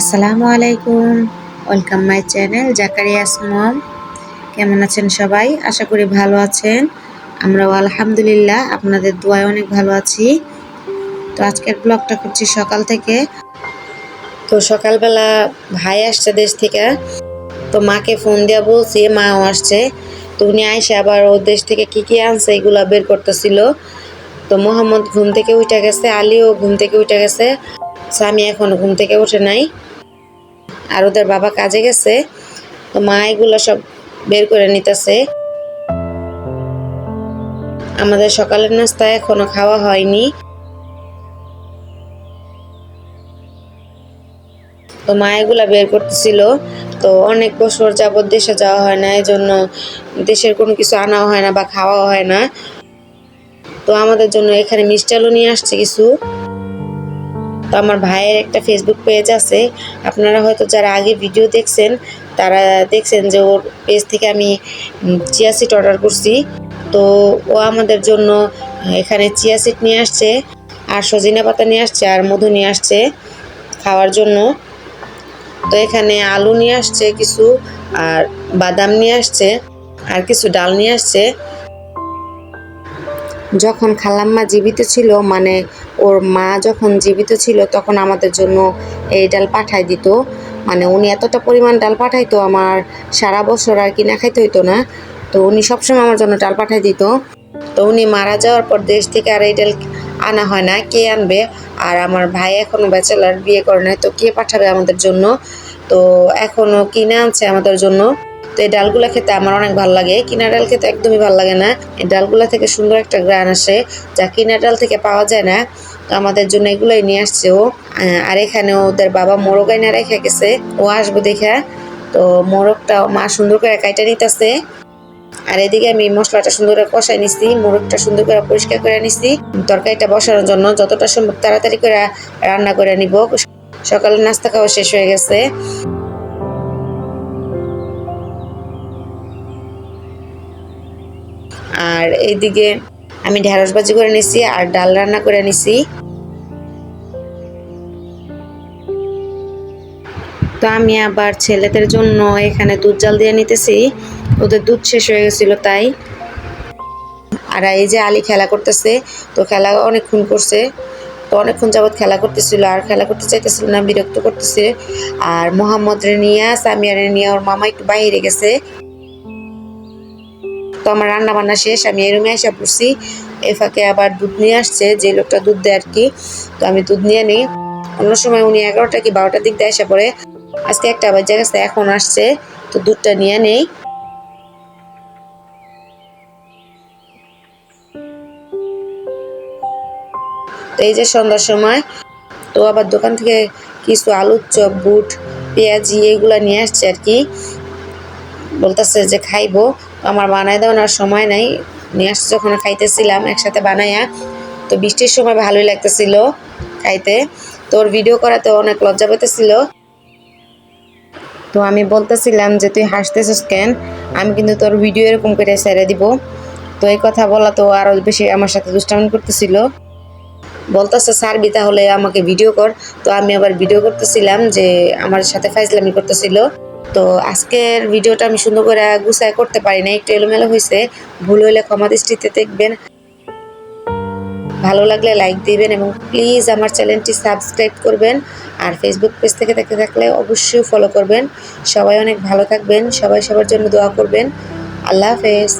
আসসালামু আলাইকুম। Welcome my channel জাকারিয়াস মম কেমন আছেন সবাই? আশা করি ভালো আছেন। আমরাও আলহামদুলিল্লাহ, আপনাদের দোয়ায় অনেক ভালো আছি। তো আজকের ব্লগটা করছি সকাল থেকে। তো সকালবেলা ভাই আসছে দেশ থেকে। তো মাকে ফোন দিয়া বলছি, মাও আসছে। তো উনি আইসে আবার ও দেশ থেকে কি কি আনছে এগুলা বের করতেছিল। তো মোহাম্মদ ঘুম থেকে উঠে গেছে, আলীও ঘুম থেকে উঠে গেছে। স্বামী এখনও ঘুম থেকে উঠে নাই। আর ওদের বাবা কাজে গেছে, তো মা এগুলো সব বের করে নিতেছে। আমাদের সকালের নাস্তা এখনও খাওয়া হয়নি। তো মা এগুলা বের করতেছিল, তো অনেক বছর যাবৎ দেশে যাওয়া হয় না এই জন্য দেশের কোনো কিছু আনাও হয় না বা খাওয়াও হয় না। তো আমাদের জন্য এখানে মিষ্টালও নিয়ে আসছে কিছু। তো আমার ভাইয়ের একটা ফেসবুক পেজ আছে। আপনারা হয়তো যারা আগে ভিডিও দেখছেন, তারা দেখছেন যে ওর পেজ থেকে আমি চিয়া সিট অর্ডার করছি। তো ও আমাদের জন্য এখানে চিয়া সিট নিয়ে আসছে, আর সজিনা পাতা নিয়ে আসছে, আর মধু নিয়ে আসছে খাওয়ার জন্য। তো এখানে আলু নিয়ে আসছে কিছু, আর বাদাম নিয়ে আসছে, আর কিছু ডাল নিয়ে আসছে। যখন খালাম্মা জীবিত ছিল মানে ওর মা যখন জীবিত ছিল, তখন আমাদের জন্য এই ডাল পাঠাই দিত। মানে উনি এতটা পরিমাণ ডাল পাঠাইতো, আমার সারা বছর আর কি না খাইতে হইতো না। তো উনি সবসময় আমার জন্য ডাল পাঠাই দিত। তো উনি মারা যাওয়ার পর দেশ থেকে আর এই ডাল আনা হয় না, কে আনবে? আর আমার ভাই এখনও ব্যাচেলার, বিয়ে করে নাই, তো কে পাঠাবে আমাদের জন্য? তো এখনও কিনে আনছে আমাদের জন্য। তো এই ডালগুলা খেতে আমার অনেক ভালো লাগে। কিনা ডাল খেতে একদমই ভালো লাগে না। এই ডালগুলা থেকে সুন্দর একটা গ্রান আসে, যা কিনা ডাল থেকে পাওয়া যায় না। তো আমাদের জন্য এগুলোই নিয়ে আসছে ও। আর এখানে ওদের বাবা মোরগ আইনা রেখে গেছে। ও আসব দেখা। তো মোরগটা মা সুন্দর করে কাইটা নিতেছে। আর এদিকে আমি মশলাটা সুন্দর করে কষাই নিছি, মোরগটা সুন্দর করে পরিষ্কার করে নিছি। তরকারিটা বসানোর জন্য যতটা সম্ভব তাড়াতাড়ি করে রান্না করে নিব। সকালে নাস্তা খাওয়া শেষ হয়ে গেছে। আর এইদিকে আমি ঢেঁড়স ভাজি করে নিছি আর ডাল রান্না করে নিছি। তো আমি আবার ছেলেদের জন্য এখানে দুধ জাল দিয়ে নিতেছি। ওদের দুধ শেষ হয়ে গেছিল তাই। আর এই যে আলী খেলা করতেছে, তো খেলা অনেকক্ষণ করছে। তো অনেকক্ষণ যাবৎ খেলা করতেছিল আর খেলা করতে চাইতেছিল না, বিরক্ত করতেছে। আর মোহাম্মদ রেনিয়া সামিয়া রেনিয়া, ওর মামা একটু বাইরে গেছে। তো আমার রান্না বান্না শেষ, আমি এই রুমে এসে পড়ছি। এ ফাঁকে আবার দুধ নিয়ে আসছে, যে লোকটা দুধ দেয় আর কি তো আমি দুধ নিয়ে নিই। অন্য সময় উনি এগারোটা কি বারোটার দিক দিয়ে এসে পড়ে। আজকে একটা আবার জায়গা এখন আসছে। তো দুধটা নিয়ে নেই। তো এই যে সন্ধ্যার সময়, তো আবার দোকান থেকে কিছু আলুর চপ, বুট, পেঁয়াজি, এগুলা নিয়ে আসছে আর কি বলতেছে যে খাইবো। আমার বানাই দেওয়ার সময় নাই। নিয়ে আসছে যখন খাইতেছিলাম একসাথে বানাইয়া তো বৃষ্টির সময় ভালোই লাগতেছিল খাইতে। তোর ভিডিও করাতে অনেক লজ্জা পেতেছিল। তো আমি বলতেছিলাম যে, তুই হাসতেছিস কেন? আমি কিন্তু তোর ভিডিও এরকম করে ছেড়ে দিব। তো এই কথা বলা তো আরও বেশি আমার সাথে দুষ্টামি করতেছিল। বলতেছে স্যার বি তাহলে আমাকে ভিডিও কর। তো আমি আবার ভিডিও করতেছিলাম যে, আমার সাথে ফাইজলামি করতেছিল। তো আজকের ভিডিওটা আমি সুন্দর করে গুছাই করতে পারি না একটু এলোমেলো হয়েছে ভুল হইলে ক্ষমা দৃষ্টিতে দেখবেন। ভালো লাগলে লাইক দিবেন এবং প্লিজ আমার চ্যানেলটি সাবস্ক্রাইব করবেন আর ফেসবুক পেজ থেকে দেখতে থাকলে অবশ্যই ফলো করবেন। সবাই অনেক ভালো থাকবেন, সবাই সবার জন্য দোয়া করবেন। আল্লাহ হাফেজ।